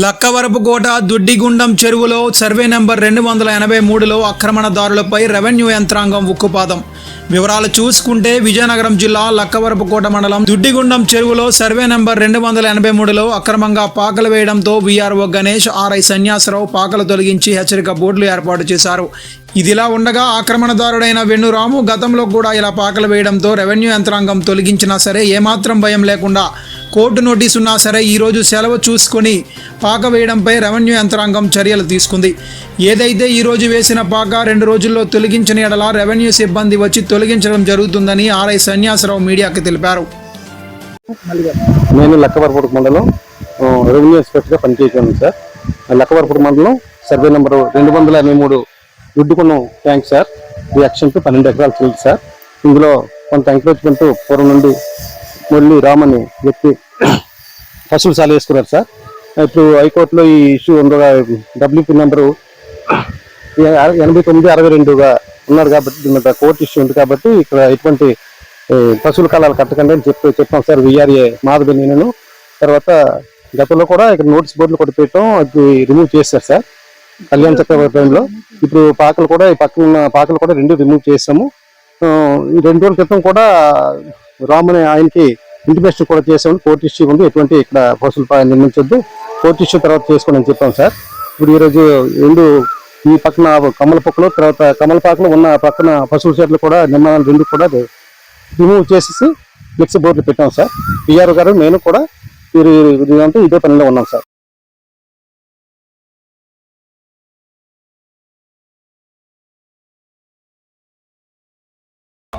లక్కవరపుకోట దుడ్డిగుండం చెరువులో survey number రెండు వందల ఎనభై మూడులో ఆక్రమణదారులపై రెవెన్యూ యంత్రాంగం ఉక్కుపాదం. వివరాలు చూసుకుంటే విజయనగరం జిల్లా లక్కవరపుకోట మండలం దుడ్డిగుండం చెరువులో సర్వే నెంబర్ రెండు వందల ఎనభై మూడులో అక్రమంగా పాకలు వేయడంతో వీఆర్ఓ గణేష్ ఆర్ఐ సన్యాసరావు పాకలు తొలగించి హెచ్చరిక బోర్డులు ఏర్పాటు చేశారు. ఇదిలా ఉండగా ఆక్రమణదారుడైన వెన్నురాము గతంలో కూడా ఇలా పాకలు వేయడంతో రెవెన్యూ యంత్రాంగం తొలగించినా సరే ఏమాత్రం భయం లేకుండా కోర్టు నోటీసు ఉన్నా సరే ఈరోజు సెలవు చూసుకొని పాక వేయడంపై రెవెన్యూ యంత్రాంగం చర్యలు తీసుకుంది. ఏదైతే ఈరోజు వేసిన పాక రెండు రోజుల్లో తొలగించిన ఎడల రెవెన్యూ సిబ్బంది వచ్చి తొలగించడం జరుగుతుందని ఆర్ఐ సన్యాసరావు మీడియాకు తెలిపారు. నేను లక్కవరపుడు మండలం రెవెన్యూ ఇన్స్పెక్టర్గా పనిచేసాను సార్. లక్కవరపూడి లక్కవరపుడు మండలం సర్వే నెంబర్ రెండు వందల ఎనభై మూడు దుడ్డుకున్న ట్యాంక్ సార్. ఈ యాక్షన్కి పన్నెండు ఎకరాలు తెలుసు సార్. ఇందులో కొంత ఎంకరేజ్మెంట్ పూర్వం నుండి మురళి రామ్ అనే వ్యక్తి పశువులు సాలు వేసుకున్నారు సార్. ఇప్పుడు హైకోర్టులో ఈ ఇష్యూ ఉండగా డబ్ల్యూపీ నెంబరు ఎనభై తొమ్మిది అరవై రెండుగా ఉన్నారు కాబట్టి మీద కోర్టు ఇష్యూ ఉంది కాబట్టి ఇక్కడ ఎటువంటి పశువుల కాలాలు కట్టకండి అని చెప్పి చెప్పాం సార్ విఆర్ఏ మాధవి నేను. తర్వాత గతంలో కూడా ఇక్కడ నోటీస్ బోర్డులు కూడా పెట్టడం అది రిమూవ్ చేశారు సార్. కళ్యాణ్ చక్రవర్తి టైంలో ఇప్పుడు పాకలు కూడా ఈ పక్కన ఉన్న పాకలు కూడా రెండు రిమూవ్ చేసాము ఈ రెండు రోజుల క్రితం కూడా రాముని ఆయనకి ఇంటిమేషన్ కూడా చేసాము కోర్టు ఇష్యూ ఉంది. ఎటువంటి ఇక్కడ పశువులు నిర్మించొద్దు. కోర్టు ఇష్యూ తర్వాత చేసుకోండి అని చెప్పాం సార్. ఇప్పుడు ఈరోజు రెండు ఈ పక్కన కమల తర్వాత కమల పాకలు ఉన్న పక్కన పశువుల చెట్లు కూడా నిర్మాణాలు రెండు కూడా రిమూవ్ చేసేసి ఫ్లెక్స్ బోర్డులు పెట్టాం సార్. పిఆర్ గారు నేను కూడా మీరు ఇదంతా ఇదే పనిలో ఉన్నాం సార్.